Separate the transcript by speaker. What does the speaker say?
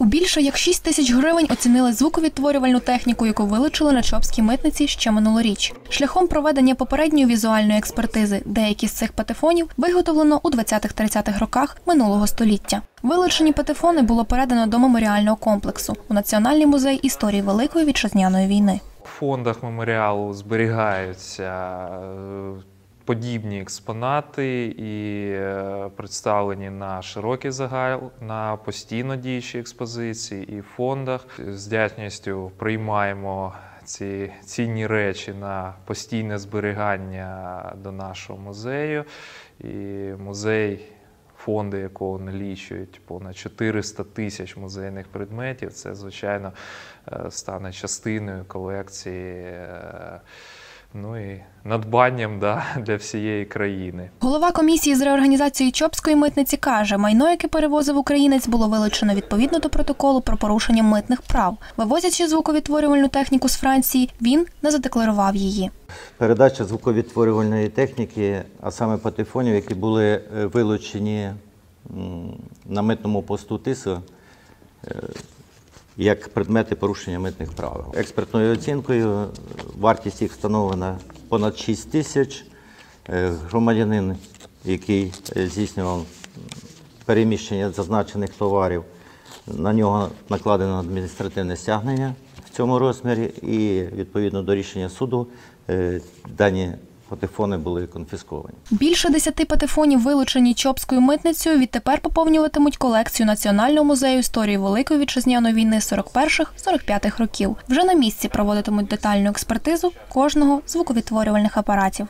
Speaker 1: У більше як 6 тисяч гривень оцінили звуковідтворювальну техніку, яку вилучили на Чопській митниці ще минулоріч. Шляхом проведення попередньої візуальної експертизи деякі з цих патефонів виготовлено у 20-30-х роках минулого століття. Вилучені патефони було передано до меморіального комплексу у Національний музей історії Великої вітчизняної війни.
Speaker 2: В фондах меморіалу зберігаються е, подібні експонати і е, представлені на широкий загал, на постійно діючі експозиції і фондах. З вдячністю приймаємо ці цінні речі на постійне зберігання до нашого музею. І музей фонди якого налічують понад 400 тисяч музейних предметів, це, звичайно, е, стане частиною колекції. Ну і надбанням да, для всієї країни.
Speaker 1: Голова комісії з реорганізації Чопської митниці каже, майно, яке перевозив українець, було вилучено відповідно до протоколу про порушення митних прав. Вивозячи звуковідтворювальну техніку з Франції, він не задекларував її.
Speaker 3: Передача звуковідтворювальної техніки, а саме патефонів, які були е, вилучені на митному посту ТИСО е, як предмети порушення митних правил. Експертною оцінкою вартість їх встановлена понад 6 тисяч. Е, Громадянин, який е, здійснював переміщення зазначених товарів, на нього накладено адміністративне стягнення в цьому розмірі, і відповідно до рішення суду е, дані патефони були конфісковані.
Speaker 1: Більше десяти патефонів, вилучені Чопською митницею, відтепер поповнюватимуть колекцію Національного музею історії Великої вітчизняної війни 41-45 років. Вже на місці проводитимуть детальну експертизу кожного з звуковідтворювальних апаратів.